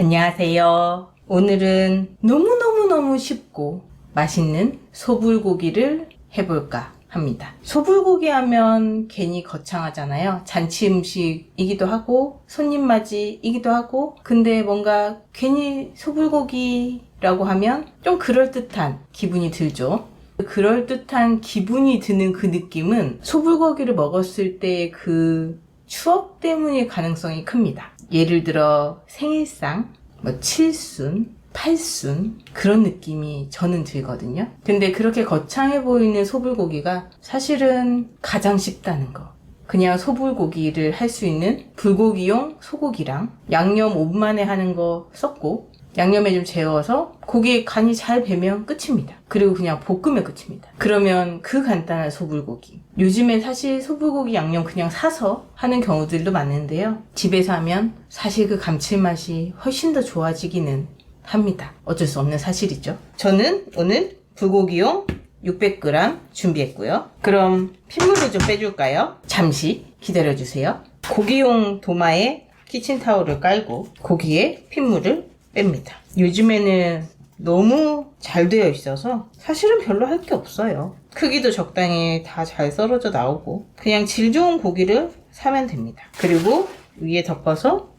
안녕하세요. 오늘은 너무너무너무 쉽고 맛있는 소불고기를 해볼까 합니다. 소불고기 하면 괜히 거창하잖아요. 잔치 음식이기도 하고 손님 맞이이기도 하고 근데 뭔가 괜히 소불고기라고 하면 좀 그럴듯한 기분이 들죠. 그럴듯한 기분이 드는 그 느낌은 소불고기를 먹었을 때그 추억 때문일 가능성이 큽니다. 예를 들어 생일상, 뭐 칠순, 팔순 그런 느낌이 저는 들거든요. 근데 그렇게 거창해 보이는 소불고기가 사실은 가장 쉽다는 거. 그냥 소불고기를 할 수 있는 불고기용 소고기랑 양념 5분 만에 하는 거 썼고 양념에 좀 재워서 고기에 간이 잘 배면 끝입니다. 그리고 그냥 볶으면 끝입니다. 그러면 그 간단한 소불고기. 요즘에 사실 소불고기 양념 그냥 사서 하는 경우들도 많은데요. 집에서 하면 사실 그 감칠맛이 훨씬 더 좋아지기는 합니다. 어쩔 수 없는 사실이죠. 저는 오늘 불고기용 600g 준비했고요. 그럼 핏물을 좀 빼줄까요? 잠시 기다려주세요. 고기용 도마에 키친타올을 깔고 고기에 핏물을 뺍니다. 요즘에는 너무 잘 되어 있어서 사실은 별로 할 게 없어요. 크기도 적당히 다 잘 썰어져 나오고 그냥 질 좋은 고기를 사면 됩니다. 그리고 위에 덮어서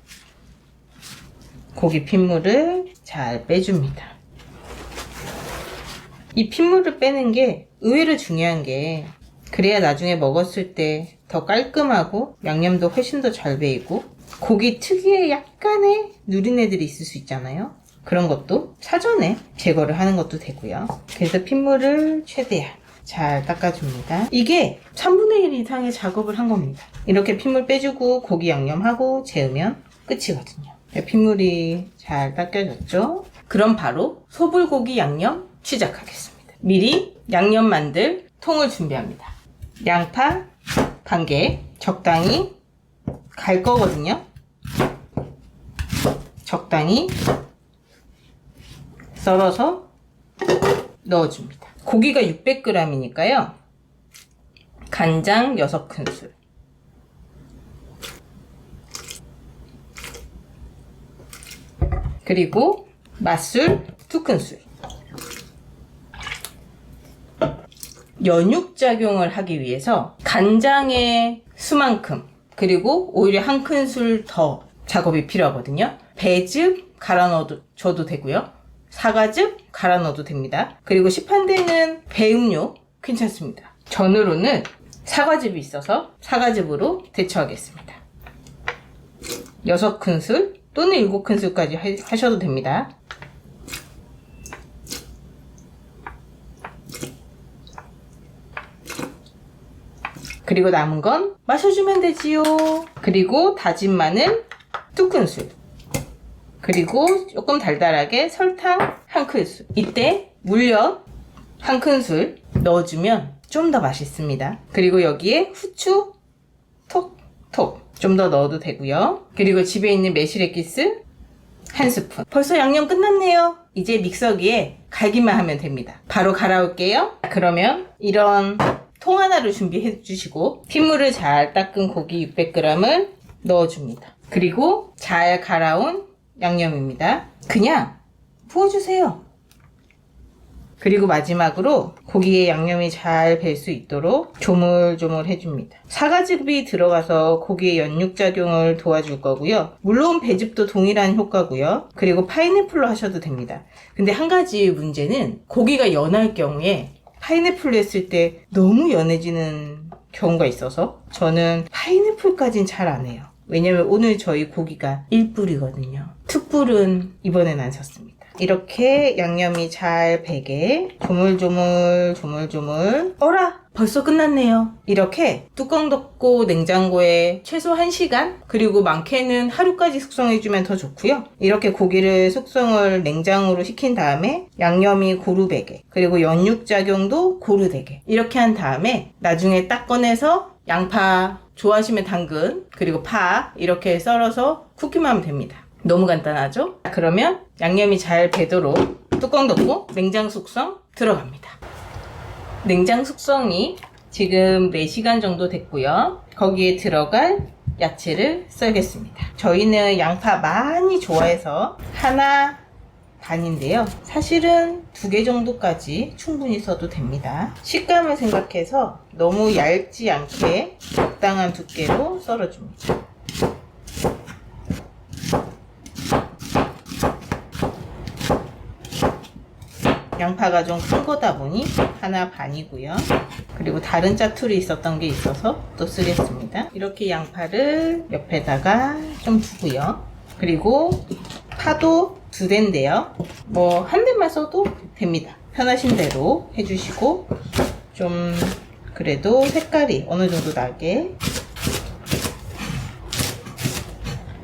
고기 핏물을 잘 빼줍니다. 이 핏물을 빼는 게 의외로 중요한 게 그래야 나중에 먹었을 때 더 깔끔하고 양념도 훨씬 더 잘 배이고 고기 특유의 약간의 누린애들이 있을 수 있잖아요. 그런 것도 사전에 제거를 하는 것도 되고요. 그래서 핏물을 최대한 잘 닦아줍니다. 이게 3분의 1 이상의 작업을 한 겁니다. 이렇게 핏물 빼주고 고기 양념하고 재우면 끝이거든요. 네, 핏물이 잘 닦여졌죠? 그럼 바로 소불고기 양념 시작하겠습니다. 미리 양념 만들 통을 준비합니다. 양파 반 개 적당히 갈 거거든요. 적당히 썰어서 넣어줍니다. 고기가 600g이니까요. 간장 6큰술. 그리고 맛술 2큰술. 연육 작용을 하기 위해서 간장의 수만큼 그리고 오히려 한 큰술 더 작업이 필요하거든요. 배즙 갈아 넣어도 되고요. 사과즙 갈아 넣어도 됩니다. 그리고 시판되는 배음료 괜찮습니다. 전으로는 사과즙이 있어서 사과즙으로 대처하겠습니다. 6큰술 또는 7큰술까지 하셔도 됩니다. 그리고 남은 건 마셔주면 되지요. 그리고 다진 마늘 두 큰술. 그리고 조금 달달하게 설탕 한 큰술. 이때 물엿 한 큰술 넣어주면 좀 더 맛있습니다. 그리고 여기에 후추 톡톡 좀 더 넣어도 되고요. 그리고 집에 있는 매실액기스 한 스푼. 벌써 양념 끝났네요. 이제 믹서기에 갈기만 하면 됩니다. 바로 갈아올게요. 그러면 이런 통 하나를 준비해 주시고 핏물을 잘 닦은 고기 600g을 넣어줍니다. 그리고 잘 갈아온 양념입니다. 그냥 부어주세요. 그리고 마지막으로 고기에 양념이 잘배수 있도록 조물조물 해줍니다. 사과즙이 들어가서 고기의 연육작용을 도와줄 거고요. 물론 배즙도 동일한 효과고요. 그리고 파인애플로 하셔도 됩니다. 근데 한 가지 문제는 고기가 연할 경우에 파인애플로 했을 때 너무 연해지는 경우가 있어서 저는 파인애플까진 잘 안 해요. 왜냐면 오늘 저희 고기가 1불이거든요. 특불은 이번엔 안 샀습니다. 이렇게 양념이 잘 배게 조물조물 조물조물 어라 벌써 끝났네요. 이렇게 뚜껑 덮고 냉장고에 최소 1시간 그리고 많게는 하루까지 숙성해주면 더 좋고요. 이렇게 고기를 숙성을 냉장으로 시킨 다음에 양념이 고루되게 그리고 연육작용도 고루 되게 이렇게 한 다음에 나중에 딱 꺼내서 양파 좋아하시면 당근 그리고 파 이렇게 썰어서 쿠키만 하면 됩니다. 너무 간단하죠? 그러면 양념이 잘 배도록 뚜껑 덮고 냉장 숙성 들어갑니다. 냉장 숙성이 지금 4시간 정도 됐고요. 거기에 들어갈 야채를 썰겠습니다. 저희는 양파 많이 좋아해서 하나 반인데요. 사실은 두 개 정도까지 충분히 써도 됩니다. 식감을 생각해서 너무 얇지 않게 적당한 두께로 썰어줍니다. 양파가 좀 큰 거다 보니 하나 반이고요. 그리고 다른 짜투리 있었던 게 있어서 또 쓰겠습니다. 이렇게 양파를 옆에다가 좀 두고요. 그리고 파도 두 대인데요. 뭐 한 대만 써도 됩니다. 편하신 대로 해주시고 좀 그래도 색깔이 어느 정도 나게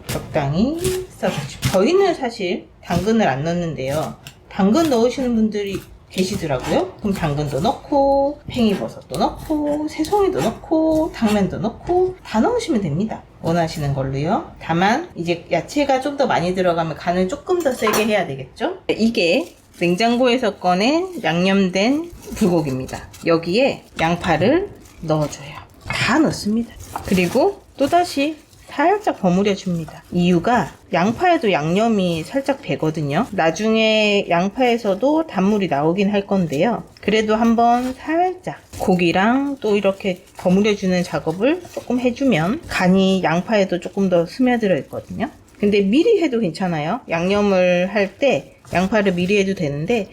적당히 써주죠. 저희는 사실 당근을 안 넣는데요. 당근 넣으시는 분들이 계시더라고요. 그럼 당근도 넣고, 팽이버섯도 넣고, 새송이도 넣고, 당면도 넣고, 다 넣으시면 됩니다. 원하시는 걸로요. 다만, 이제 야채가 좀 더 많이 들어가면 간을 조금 더 세게 해야 되겠죠? 이게 냉장고에서 꺼낸 양념된 불고기입니다. 여기에 양파를 넣어줘요. 다 넣습니다. 그리고 또다시 살짝 버무려 줍니다. 이유가 양파에도 양념이 살짝 배거든요. 나중에 양파에서도 단물이 나오긴 할 건데요. 그래도 한번 살짝 고기랑 또 이렇게 버무려 주는 작업을 조금 해주면 간이 양파에도 조금 더 스며들어 있거든요. 근데 미리 해도 괜찮아요. 양념을 할 때 양파를 미리 해도 되는데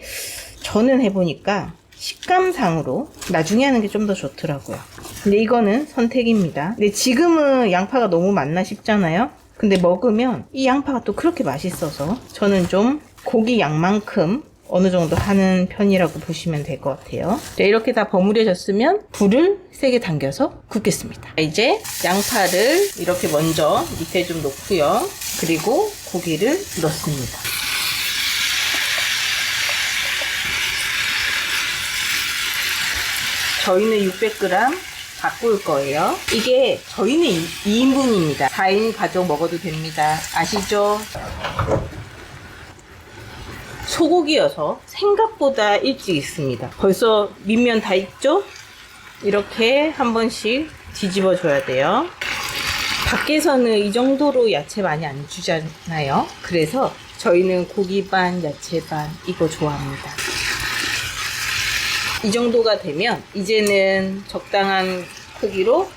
저는 해보니까 식감상으로 나중에 하는 게 좀 더 좋더라고요. 근데 이거는 선택입니다. 근데 지금은 양파가 너무 많나 싶잖아요. 근데 먹으면 이 양파가 또 그렇게 맛있어서 저는 좀 고기 양만큼 어느 정도 하는 편이라고 보시면 될 것 같아요. 네, 이렇게 다 버무려졌으면 불을 세게 당겨서 굽겠습니다. 이제 양파를 이렇게 먼저 밑에 좀 놓고요. 그리고 고기를 넣습니다. 저희는 600g 바꿀 거예요. 이게 저희는 2인분입니다. 4인 가족 먹어도 됩니다. 아시죠? 소고기여서 생각보다 일찍 있습니다. 벌써 밑면 다 익죠? 이렇게 한 번씩 뒤집어 줘야 돼요. 밖에서는 이 정도로 야채 많이 안 주잖아요. 그래서 저희는 고기 반, 야채 반 이거 좋아합니다. 이 정도가 되면 이제는 적당한 크기로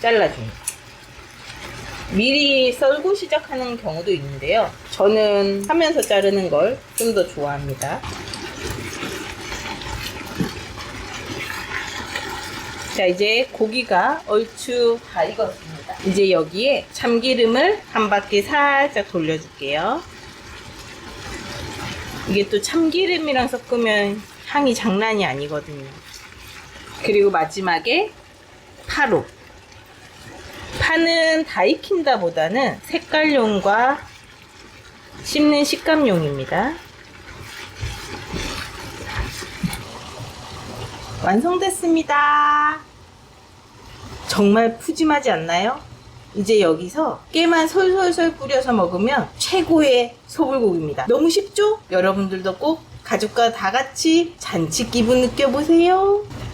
잘라줍니다. 미리 썰고 시작하는 경우도 있는데요. 저는 하면서 자르는 걸 좀 더 좋아합니다. 자, 이제 고기가 얼추 다 익었습니다. 이제 여기에 참기름을 한 바퀴 살짝 돌려줄게요. 이게 또 참기름이랑 섞으면 향이 장난이 아니거든요. 그리고 마지막에 파로. 파는 다 익힌다 보다는 색깔용과 씹는 식감용입니다. 완성됐습니다. 정말 푸짐하지 않나요? 이제 여기서 깨만 솔솔솔 뿌려서 먹으면 최고의 소불고기입니다. 너무 쉽죠? 여러분들도 꼭 가족과 다 같이 잔치 기분 느껴보세요.